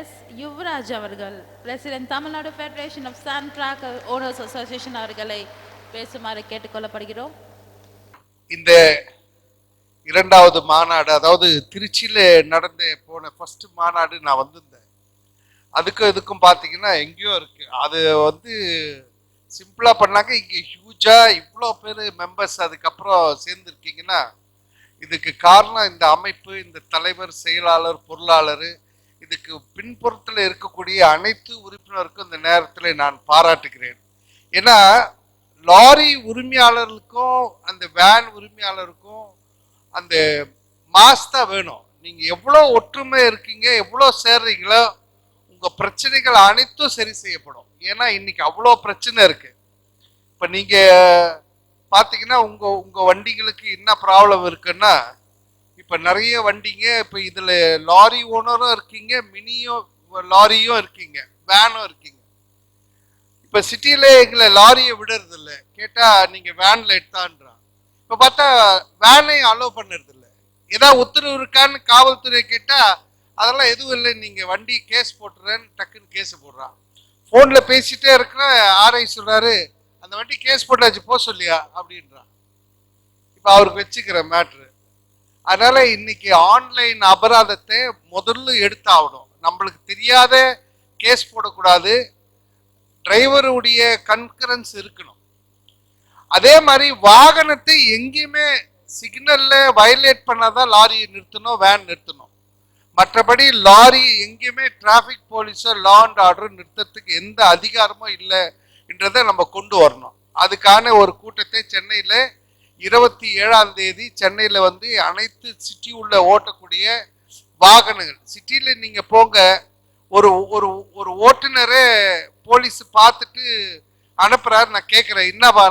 தர்மராஜ் அவர்கள் president Tamil Nadu federation of sand truck owners association அவர்களை பேசுமாறு கேட்டுக்கொள்ளப்படுகிறோம். இந்த இரண்டாவது மாநாடு அதாவது திருச்சியில் நடந்த போன ஃபர்ஸ்ட் மாநாடு நான் வந்திருந்தேன். அதுக்கும் இதுக்கும் பார்த்தீங்கன்னா எங்கேயோ இருக்கு. அது வந்து சிம்பிளாக பண்ணாங்க. இங்கே ஹியூஜாக இவ்வளோ பேர் மெம்பர்ஸ் அதுக்கப்புறம் சேர்ந்துருக்கீங்கன்னா இதுக்கு காரணம் இந்த அமைப்பு இந்த தலைவர் செயலாளர் பொருளாளர் இதுக்கு பின்புறத்தில் இருக்கக்கூடிய அனைத்து உறுப்பினருக்கும் இந்த நேரத்தில் நான் பாராட்டுகிறேன். ஏன்னா லாரி உரிமையாளர்களுக்கும் அந்த வேன் உரிமையாளருக்கும் அந்த மாஸ் தான் வேணும். நீங்கள் எவ்வளோ ஒற்றுமை இருக்கீங்க எவ்வளோ சேர்றீங்களோ உங்கள் பிரச்சனைகள் அனைத்தும் சரி செய்யப்படும். ஏன்னா இன்னைக்கு அவ்வளோ பிரச்சனை இருக்குது இப்போ நீங்கள் பார்த்தீங்கன்னா உங்கள் உங்கள் வண்டிகளுக்கு என்ன ப்ராப்ளம் இருக்குன்னா இப்போ நிறைய வண்டிங்க இப்போ இதில் லாரி ஓனரும் இருக்கீங்க மினியும் லாரியும் இருக்கீங்க வேனும் இருக்கீங்க. இப்போ சிட்டியில் எங்களை லாரியை விடுறது இல்லை கேட்டால் நீங்கள் வேனில் எடுத்தான்றான் இப்போ பார்த்தா வேனையும் அலோவ் பண்ணுறது இல்லை ஏதாவது உத்தரவு இருக்கான்னு காவல்துறை கேட்டால் அதெல்லாம் எதுவும் இல்லை நீங்கள் வண்டி கேஸ் போட்டுறேன்னு டக்குன்னு கேஸ் போடுறான் ஃபோனில் பேசிகிட்டே இருக்கிற ஆர்ஐ சொல்கிறாரு அந்த வண்டி கேஸ் போட்டாச்சு போ சொல்லியா? அப்படின்றான் இப்போ அவருக்கு வச்சுக்கிற மேட்ரு அதனால இன்னைக்கு ஆன்லைன் அபராதத்தை முதல்ல எடுத்தாகணும். நம்மளுக்கு தெரியாத கேஸ் போடக்கூடாது. டிரைவருடைய கன்கரன்ஸ் இருக்கணும். அதே மாதிரி வாகனத்தை எங்கேயுமே சிக்னல்ல வயலேட் பண்ணாதான் லாரியை நிறுத்தணும் வேன் நிறுத்தணும். மற்றபடி லாரி எங்கேயுமே டிராஃபிக் போலீஸோ லா அண்ட் ஆர்டர் நிறுத்தத்துக்கு எந்த அதிகாரமும் இல்லைன்றதை நம்ம கொண்டு வரணும். அதுக்கான ஒரு கூட்டத்தை சென்னையில் இருபத்தி ஏழாம் தேதி சென்னையில் வந்து அனைத்து சிட்டி உள்ள ஓட்டக்கூடிய வாகனங்கள். சிட்டியில் நீங்கள் போங்க. ஒரு ஒரு ஒரு ஓட்டுநரே போலீஸ் பார்த்துட்டு அனுப்புறாரு. நான் கேட்குறேன் என்னப்பா?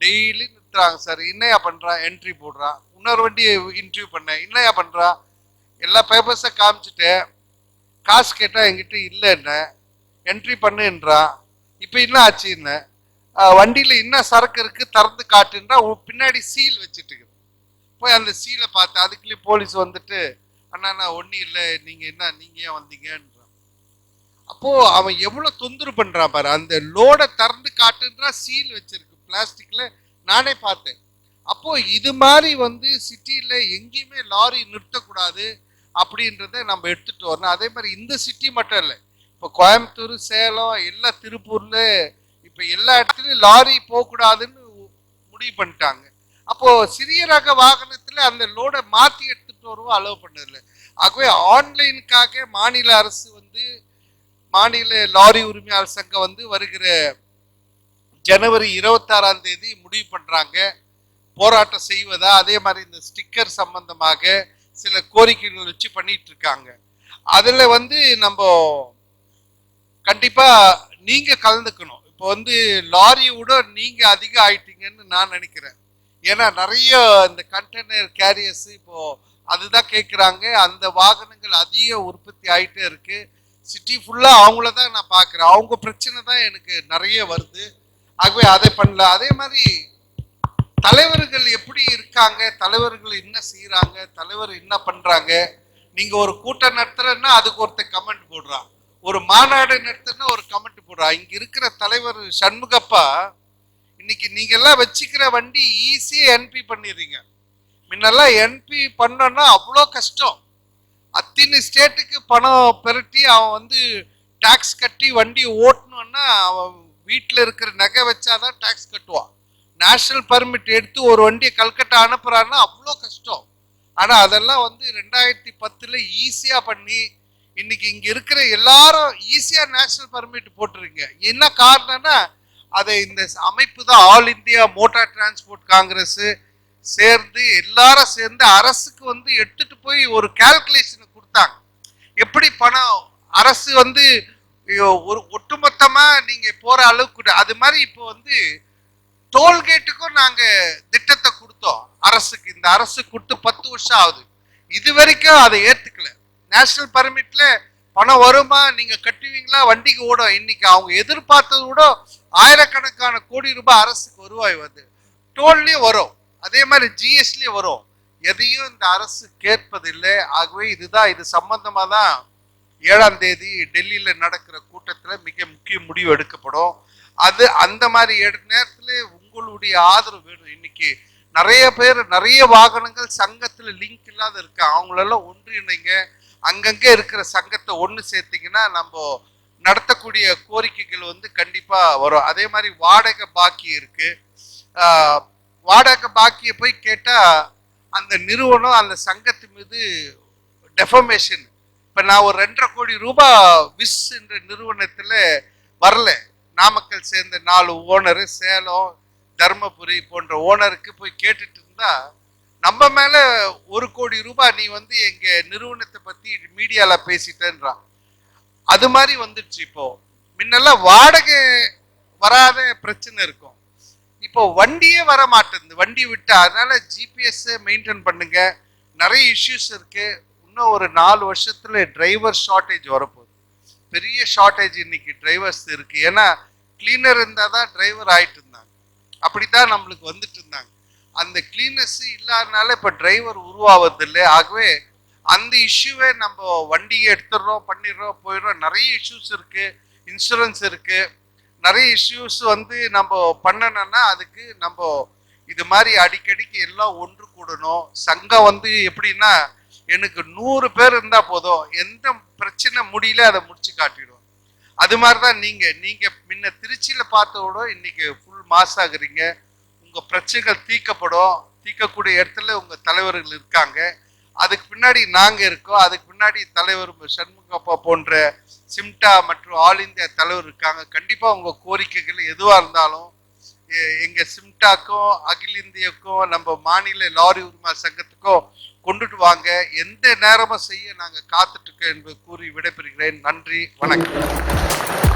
டெய்லி நிறுத்துறாங்க சார். என்னையா பண்ணுறான் என்ட்ரி போடுறான் இன்னொரு வண்டியை இன்டர்வியூ பண்ணேன். என்னையா பண்ணுறான் எல்லா பேப்பர்ஸை காமிச்சிட்டு காசு கேட்டால் என்கிட்ட இல்லைன்ன என்ட்ரி பண்ணுன்றான் இப்போ என்ன ஆச்சுன்னு? வண்டியில் என்ன சரக்கு இருக்கு திறந்து காட்டுன்றா பின்னாடி சீல் வச்சுட்டு போய் அந்த சீலை பார்த்தேன் அதுக்குள்ளே போலீஸ் வந்துட்டு அண்ணா நான் ஒன்றும் இல்லை. நீங்கள் என்ன நீங்கள் ஏன் வந்தீங்கன்றான் அப்போது அவன் எவ்வளோ தொந்தரவு பண்ணுறான் பாரு. அந்த லோடை திறந்து காட்டுன்றா சீல் வச்சிருக்கு. பிளாஸ்டிக்கில் நானே பார்த்தேன். அப்போது இது மாதிரி வந்து சிட்டியில் எங்கேயுமே லாரி நிறுத்தக்கூடாது அப்படின்றத நம்ம எடுத்துகிட்டு வரணும். அதே மாதிரி இந்த சிட்டி மட்டும் இல்லை. இப்போ கோயம்புத்தூர் சேலம் எல்லா திருப்பூரில் இப்போ எல்லா இடத்துலையும் லாரி போகக்கூடாதுன்னு முடிவு பண்ணிட்டாங்க. அப்போ சிறிய ரக வாகனத்தில் அந்த லோடை மாற்றி எடுத்துகிட்டு வரவும் அலோவ் பண்ணதில்லை ஆகவே ஆன்லைனுக்காக மாநில அரசு வந்து மாநில லாரி உரிமையாளர் சங்கம் வந்து வருகிற ஜனவரி இருபத்தாறாம் தேதி முடிவு பண்ணுறாங்க போராட்டம் செய்வதா அதே மாதிரி இந்த ஸ்டிக்கர் சம்பந்தமாக சில கோரிக்கைகள் வச்சு பண்ணிட்டு இருக்காங்க. அதில் வந்து நம்ம கண்டிப்பாக நீங்கள் கலந்துக்கணும். இப்போ வந்து லாரி விட நீங்க அதிகம் ஆயிட்டீங்கன்னு நான் நினைக்கிறேன். ஏன்னா நிறைய இந்த கண்டெய்னர் கேரியர்ஸ் இப்போ அதுதான் கேட்குறாங்க அந்த வாகனங்கள் அதிக உற்பத்தி ஆகிட்டே இருக்கு. சிட்டி ஃபுல்லாக அவங்கள தான் நான் பார்க்குறேன் அவங்க பிரச்சனை தான் எனக்கு நிறைய வருது. ஆகவே அதை பண்ணல. அதே மாதிரி தலைவர்கள் எப்படி இருக்காங்க? தலைவர்கள் என்ன செய்கிறாங்க தலைவர் என்ன பண்ணுறாங்க நீங்கள் ஒரு கூட்டம் நடத்துறன்னா அதுக்கு ஒருத்தர் கமெண்ட் போடுறான். ஒரு மாநாடு நடத்துனா ஒரு கமெண்ட் போடுறான் இங்க இருக்கிற தலைவர் சண்முகப்பா இன்னைக்கு நீங்க எல்லாம் வச்சுக்கிற வண்டி ஈஸியா என்பி பண்ணிடுறீங்க. முன்னெல்லாம் என்பி பண்ணோம்னா அவ்வளோ கஷ்டம். அத்தினி ஸ்டேட்டுக்கு பணம் பெருட்டி அவன் வந்து டாக்ஸ் கட்டி வண்டி ஓட்டணும்னா அவன் வீட்டில் இருக்கிற நகை வச்சாதான் டாக்ஸ் கட்டுவான். நேஷனல் பர்மிட் எடுத்து ஒரு வண்டியை கல்கட்டா அனுப்புறான்னா அவ்வளோ கஷ்டம். ஆனால் அதெல்லாம் வந்து ரெண்டாயிரத்தி பத்தில் ஈஸியாக பண்ணி இன்னைக்கு இங்க இருக்கிற எல்லாரும் ஈஸியா நேஷனல் பர்மிட் போட்டுருங்க. என்ன காரணம்னா அதை இந்த அமைப்பு தான் all India motor transport Congress சேர்ந்து எல்லாரும் சேர்ந்து அரசுக்கு வந்து எடுத்துட்டு போய் ஒரு கால்குலேஷன் கொடுத்தாங்க. எப்படி பணம் அரசு வந்து ஐயோ, ஒரு ஒட்டுமொத்தமா நீங்க போற அளவுக்கு அது மாதிரி இப்போ வந்து டோல்கேட்டுக்கும் நாங்க திட்டத்தை கொடுத்தோம். அரசுக்கு இந்த அரசு கொடுத்து பத்து வருஷம் ஆகுது. இது வரைக்கும் அதை நேஷனல் பர்மிட்ல பணம் வருமா நீங்க கட்டுவீங்களா வண்டிக்கு ஓடும். இன்னைக்கு அவங்க எதிர்பார்த்தது கூட ஆயிரக்கணக்கான கோடி ரூபாய் அரசுக்கு வருவாய் வருது டோல்லையும் வரும். அதே மாதிரி ஜிஎஸ்டிலையும் வரும். எதையும் இந்த அரசு கேட்பதில்லை. ஆகவே இதுதான் இது சம்பந்தமாக தான் ஏழாம் தேதி டெல்லியில் நடக்கிற கூட்டத்தில் மிக முக்கிய முடிவு எடுக்கப்படும். அது அந்த மாதிரி எடு- உங்களுடைய ஆதரவு வேணும். இன்னைக்கு நிறைய பேர் நிறைய வாகனங்கள் சங்கத்தில் லிங்க் இல்லாத இருக்கு அவங்களெல்லாம் ஒன்றிணைங்க. அங்கங்கே இருக்கிற சங்கத்தை ஒன்று சேர்த்திங்கன்னா நம்ம நடத்தக்கூடிய கோரிக்கைகள் வந்து கண்டிப்பாக வரும். அதே மாதிரி வாடகை பாக்கி இருக்குது வாடகை பாக்கியை போய் கேட்டால் அந்த நிறுவனம் அந்த சங்கத்து மீது டெஃபமேஷன் இப்போ நான் ஒரு ரெண்டரை கோடி ரூபாய் விஸ் என்ற நிறுவனத்தில் வரல. நாமக்கல் சேர்ந்த நாலு ஓனரு சேலம் தர்மபுரி போன்ற ஓனருக்கு போய் கேட்டுட்டு இருந்தால் நம்ம மேல ஒரு கோடி ரூபாய் நீ வந்து எங்க நிறுவனத்தை பத்தி மீடியால பேசிட்டேன்றான். அது மாதிரி வந்துடுச்சு இப்போ. முன்னெல்லாம் வாடகை வராத பிரச்சனை இருக்கும். இப்போ வண்டியே வர மாட்டேங்குது வண்டி விட்டா அதனால ஜிபிஎஸ் மெயின்டைன் பண்ணுங்க. நிறைய இஷ்யூஸ் இருக்கு. இன்னும் ஒரு நாலு வருஷத்துல டிரைவர் ஷார்ட்டேஜ் வரப்போகுது. பெரிய ஷார்ட்டேஜ் இன்னைக்கு டிரைவர்ஸ் இருக்கு. ஏன்னா கிளீனர் இருந்தால் தான் டிரைவர் ஆயிட்டு இருந்தாங்க. அப்படித்தான் நம்மளுக்கு வந்துட்டு இருந்தாங்க. அந்த கிளீனஸ் இல்லாதனால இப்போ டிரைவர் உருவாவது இல்லை ஆகவே அந்த இஷ்யூவே நம்ம வண்டியை எடுத்துடுறோம் பண்ணிடுறோம் போயிடுறோம். நிறைய இஷ்யூஸ் இருக்கு. இன்சூரன்ஸ் இருக்கு. நிறைய இஷ்யூஸ் வந்து நம்ம பண்ணணும்னா அதுக்கு நம்ம இது மாதிரி அடிக்கடிக்கு எல்லாம் ஒன்று கூடணும். சங்கம் வந்து எப்படின்னா எனக்கு நூறு பேர் இருந்தால் போதும். எந்த பிரச்சனை முடியல அதை முடிச்சு காட்டிடும் அது மாதிரி தான் நீங்கள் நீங்கள் முன்ன திருச்சியில் பார்த்த விட இன்னைக்கு ஃபுல் மாஸ் ஆகுறீங்க. உங்கள் பிரச்சனைகள் தீர்க்கப்படும் தீர்க்கக்கூடிய இடத்துல உங்கள் தலைவர்கள் இருக்காங்க. அதுக்கு பின்னாடி நாங்கள் இருக்கோம். அதுக்கு பின்னாடி தலைவர் சண்முகப்பா போன்ற சிம்டா மற்றும் ஆல் இந்தியா தலைவர் இருக்காங்க. கண்டிப்பாக உங்கள் கோரிக்கைகள் எதுவாக இருந்தாலும் எங்கள் சிம்டாக்கும் அகில இந்தியக்கும் நம்ம மாநில லாரி உரிமை சங்கத்துக்கும் கொண்டுட்டு வாங்க. எந்த நேரமும் செய்ய நாங்கள் காத்துட்ருக்கோம் என்று கூறி விடைபெறுகிறேன். நன்றி. வணக்கம்.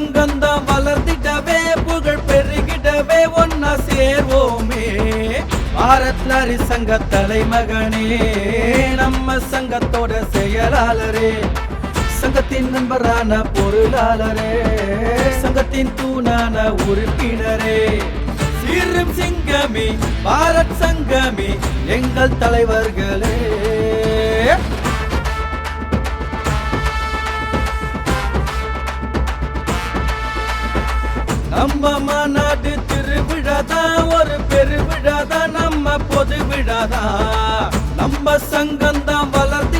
நம்ம சங்கம்தான் புகழ் பெருகிடவே ஒன்னா சேர்வோமே. பாரத் நாரி சங்க தலைமகனே நம்ம சங்கத்தோட செயலாளரே. சங்கத்தின் நண்பரான பொருளாளரே. சங்கத்தின் தூணான உறுப்பினரே. சீரும் சிங்கமே பாரத் சங்கமே எங்கள் தலைவர்களே. நம்ம மாநாடு திருவிழாதான் ஒரு பெருவிழாதான் நம்ம பொது விழாதான் நம்ம சங்கம் தான் புகழ்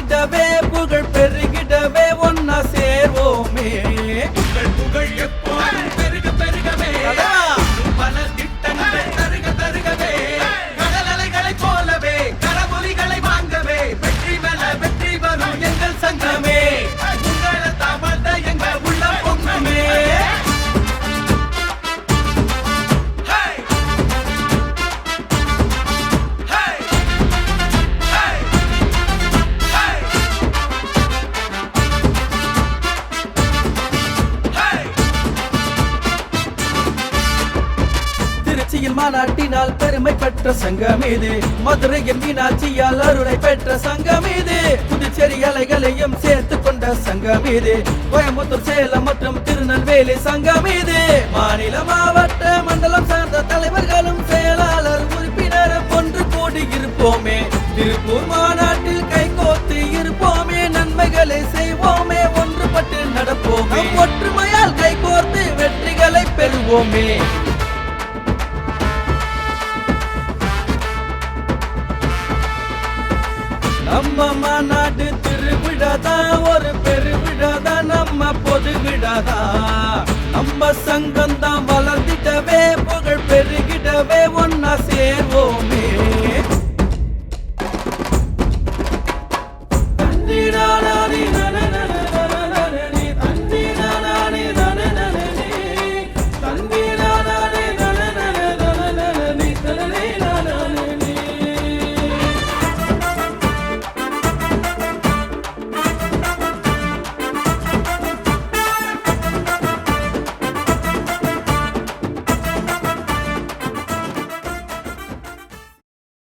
திருச்சியில் மாநாட்டினால் பெருமை பெற்ற சங்கம் இது. மதுரையில் மீனாட்சியால் அருளை பெற்ற சங்கம் இது. புதுச்சேரி அலைகளையும் சேர்த்து கொண்ட சங்கம் இது. கோயம்புத்தூர் சேலம் மற்றும் திருநெல்வேலி சங்கம் இது. மாநில மாவட்ட மண்டலம் சார்ந்த தலைவர்களும் செயலாளர் உறுப்பினரும் ஒன்று கூடி இருப்போமே. திருப்பூர் மாநாட்டில் கைகோத்து இருப்போமே. நன்மைகளை செய்வோமே. ஒன்றுபட்டு நடப்போமே. ஒற்றுமையால் கைகோர்த்து வெற்றிகளை பெறுவோமே. நம்ம மாநாடு